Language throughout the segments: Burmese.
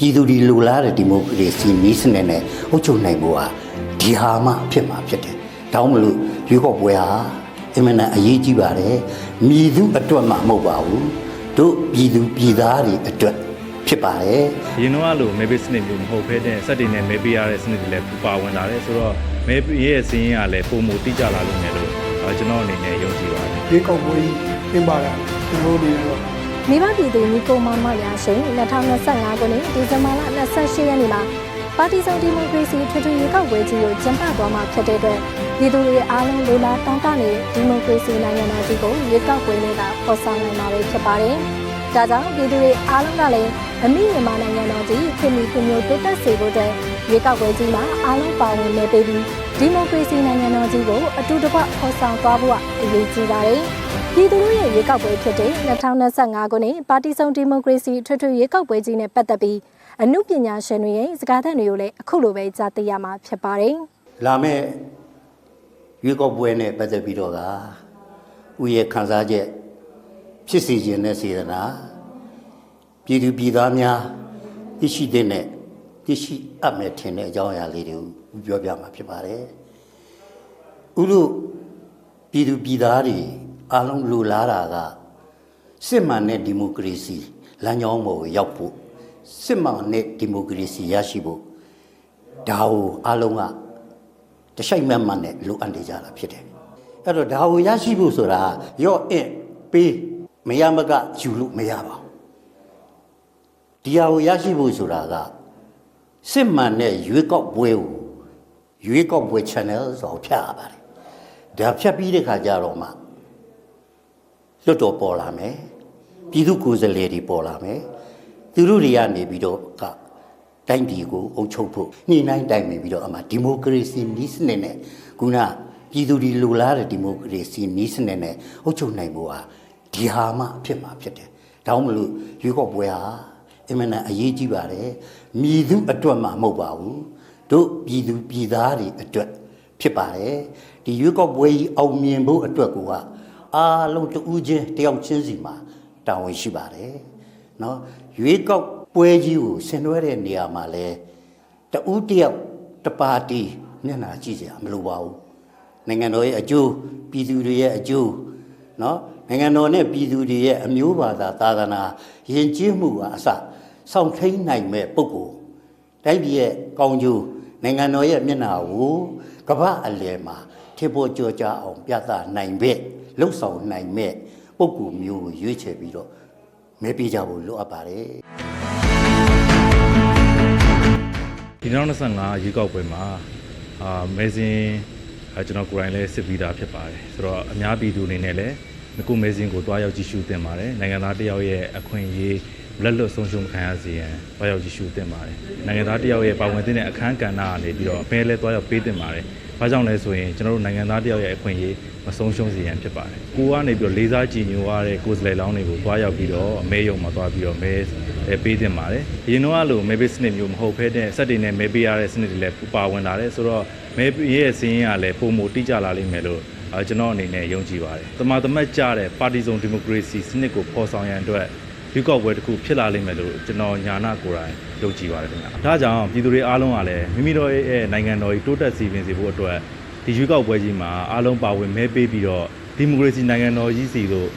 ပြည်သူတွေလူလားတဲ့ဒီမိုကရေစီနည်းစနစ်နဲ့အုပ်ချုပ်နိုင်ဖို့ဟာဒီဟာမှဖြစ်မှာဖြစ်တယ်။တောင်းမလို့ရွေးကောက်ပွဲဟာအင်မတန်အရေးကြီးပါတယ်။မြည်သူအတွက်မှမဟုတ်ပါဘူး။တို့ပြည်သူပြည်သားတွေအတွက်ဖြစ်ပါတယ်။ရင်တော့လို့မေဘေးစနစ်မျိုးမဟုတ်ဘဲတဲ့စက်တွေနဲ့မေပေးရတဲ့စနစ်တွေလည်းပါဝင်လာတယ်ဆိုတော့မေပေးရဲ့စင်းရလည်းပုံမတိကျလာလို့မယ်လို့အာကျွန်တော်အနေနဲ့ယုံကြည်ပါတယ်ဒီကောက်ပွဲကြီးပြင်ပါတာကျွန်တော်တို့တွေတော့ မိဘပြည်သူညီကိုမောင်မများရှင်2025ခုနှစ်ဒီဇင်ဘာလ28ရက်နေ့မှာပါတီစုံဒီမိုကရေစီထွေထွေရွေးကောက်ပွဲကြီးကိုကျင်းပသွားမှာဖြစ်တဲ့အတွက်ပြည်သူတွေအားလုံးလိုလားတောင်းတနေတဲ့ဒီမိုကရေစီနိုင်ငံတော်ကြီးကိုရွေးကောက်ပွဲတွေကပေါ်ဆောင်နိုင်မှာပဲဖြစ်ပါတယ်။ဒါကြောင့်ပြည်သူတွေအားလုံးကလည်းအမိမြန်မာနိုင်ငံတော်ကြီးခင်မီခင်မျိုးတိုးတက်စေဖို့အတွက်ရွေးကောက်ပွဲကြီးမှာအားလုံးပါဝင်နေပြီး ဒီမိုကရေစီနိုင်ငံတော်ကြီးကိုအတူတကွပေါ်ဆောင်သွားဖို့အရေးကြီးပါတယ်။ပြည်သူတို့ရဲ့ရွေးကောက်ပွဲဖြစ်တဲ့2025ခုနှစ်ပါတီစုံဒီမိုကရေစီထွေထွေရွေးကောက်ပွဲကြီးနဲ့ပတ်သက်ပြီးအမှုပညာရှင်တွေရဲ့စကားသံတွေကိုလည်းအခုလိုပဲကြားသိရမှာဖြစ်ပါတယ်။လာမယ့်ရွေးကောက်ပွဲနဲ့ပတ်သက်ပြီးတော့ကဥရဲ့ခန်းစားချက်ဖြစ်စီခြင်းနဲ့စေတနာပြည်သူပြည်သားများသိရှိတဲ့နဲ့သိရှိအပ်မဲ့ထင်တဲ့အကြောင်းအရာလေးတွေကို ပြောပြမှာဖြစ်ပါတယ်ဥလို့ပြည်သူပြည်သားတွေအားလုံးလူလားတာကစစ်မှန်တဲ့ဒီမိုကရေစီလမ်းကြောင်းပေါ်ကိုရောက်ဖို့စစ်မှန်တဲ့ဒီမိုကရေစီရရှိဖို့ဒါကိုအားလုံးကတရှိတ်မတ်မတ်နဲ့လိုအပ်နေကြတာဖြစ်တယ်အဲ့တော့ဒါကိုရရှိဖို့ဆိုတာရော့အင့်ပေးမရမကယူလို့မရပါဘူးဒီဟာကိုရရှိဖို့ဆိုတာကစစ်မှန်တဲ့ရွေးကောက်ပွဲကို ရွေးကောက်ပွဲ channel ဆိုတော့ဖြတ်ရပါတယ်ဒါဖြတ်ပြီးတဲ့ခါကျတော့မှလွတ်တော်ပေါ်လာမယ်ပြည်သူကိုယ်စားလှယ်တွေပေါ်လာမယ်သူတို့တွေကနေပြီးတော့ကတိုင်းပြည်ကိုအုပ်ချုပ်ဖို့ညှိနှိုင်းတိုင်ပင်ပြီးတော့အမှဒီမိုကရေစီနည်းစနစ်နဲ့ခုနပြည်သူတွေလိုလားတဲ့ဒီမိုကရေစီနည်းစနစ်နဲ့အုပ်ချုပ်နိုင်ဖို့ဟာဒီဟာမှဖြစ်မှာဖြစ်တယ်။ဒါမှမလို့ရွေးကောက်ပွဲဟာအင်မတန်အရေးကြီးပါတယ်။မြည်သူအတွက်မှမဟုတ်ပါဘူး။ တို့ပြည်သူပြည်သားတွေအတွက်ဖြစ်ပါတယ်။ဒီရွေးကောက်ပွဲကြီးအောင်မြင်ဖို့အတွက်ကိုကအားလုံးတဦးချင်းတယောက်ချင်းစီမှာတာဝန်ရှိပါတယ်။နော်ရွေးကောက်ပွဲကြီးကိုဆင်နွှဲတဲ့နေရာမှာလဲတဦးတယောက်တပါတီမျက်နှာကြည့်စရာမလိုပါဘူးနိုင်ငံတော်ရဲ့အကျိုးပြည်သူတွေရဲ့အကျိုးနော်နိုင်ငံတော်နဲ့ပြည်သူတွေရဲ့အမျိုးဘာသာသာသနာယဉ်ကျေးမှုကအစစောင့်ထိန်နိုင်မဲ့ပုဂ္ဂိုလ်တိုင်းပြည်ရဲ့ကောင်းကျိုး နိုင်ငံတော်ရဲ့မျက်နှာကိုကမ္ဘာအလယ်မှာထေပေါ်ကြောကြအောင် ပြသနိုင်ပဲလှုပ်ဆောင်နိုင်မဲ့ပုဂ္ဂိုလ်မျိုးကိုရွေးချယ်ပြီးတော့မဲပေးကြဖို့လိုအပ်ပါတယ်ဒီ2025ရွေးကောက်ပွဲမှာအာမဲစင်အာကျွန်တော်ကိုယ်တိုင်လည်းစစ်ပြီးသားဖြစ်ပါတယ်ဆိုတော့အများပြည်သူအနေနဲ့လည်းငကုမဲစင်ကိုတွားရောက်ကြည့်ရှုတင်ပါတယ်နိုင်ငံသားတစ်ယောက်ရဲ့အခွင့်အရေး လက်လွတ်ဆုံးရှုံးမခံရစေရန်တွားရောက်ကြည့်ရှုတင်ပါတယ်နိုင်ငံသားတစ်ယောက်ရဲ့ပါဝင်တဲ့အခန်းကဏ္ဍကနေပြီးတော့အမဲလဲတွားရောက်ပေးတင်ပါတယ်ဘာကြောင့်လဲဆိုရင်ကျွန်တော်တို့နိုင်ငံသားတစ်ယောက်ရဲ့အခွင့်အရေးမဆုံးရှုံးစေရန်ဖြစ်ပါတယ်ကိုကနေပြီးတော့လေးစားကြည်ညိုရတဲ့ကိုယ်စားလှယ်လောင်းတွေကိုတွားရောက်ပြီးတော့အမဲယုံမှာတွားပြီးတော့မဲအဲပေးတင်ပါတယ်အရင်တော့လို့မဲပေးစနစ်မျိုးမဟုတ်ဘဲတဲ့စက်တွေနဲ့မဲပေးရတဲ့စနစ်တွေလည်းပါဝင်လာတယ်ဆိုတော့မဲရဲ့စင်းရလည်းပုံမတိကျလာလိမ့်မယ်လို့အဲကျွန်တော်အနေနဲ့ယုံကြည်ပါတယ်တမာတမတ်ကြတဲ့ပါတီစုံဒီမိုကရေစီစနစ်ကိုဖော်ဆောင်ရန်အတွက် ရွေးကောက်ပွဲတစ်ခုဖြစ်လာလိမ့်မယ်လို့ကျွန်တော်ညာနာကိုယ်တိုင်ယုံကြည်ပါတယ်ခင်ဗျာဒါကြောင့်ပြည်သူတွေအားလုံးကလည်းမိမိတို့ရဲ့နိုင်ငံတော်ကြီးတိုးတက်စီပင်စေဖို့အတွက်ဒီရွေးကောက်ပွဲကြီးမှာအားလုံးပါဝင်မဲပေးပြီးတော့ဒီမိုကရေစီနိုင်ငံတော်ကြီးစီတို့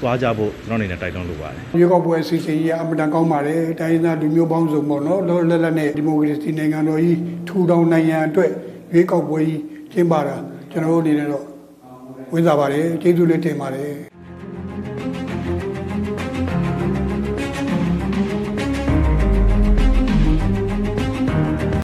သွားကြဖို့ကျွန်တော်အနေနဲ့တိုက်တွန်းလိုပါတယ်ရွေးကောက်ပွဲအစီအစဉ်ကြီးအမှန်တန်ကောင်းပါတယ်တိုင်းရင်းသားလူမျိုးပေါင်းစုံပေါ့နော်လောလောလတ်လတ်နဲ့ဒီမိုကရေစီနိုင်ငံတော်ကြီးထူထောင်နိုင်ငံအတွက်ရွေးကောက်ပွဲကြီးကျင်းပတာကျွန်တော်တို့အနေနဲ့တော့ဝင်းစားပါတယ်ကျေးဇူးလေးတင်ပါတယ်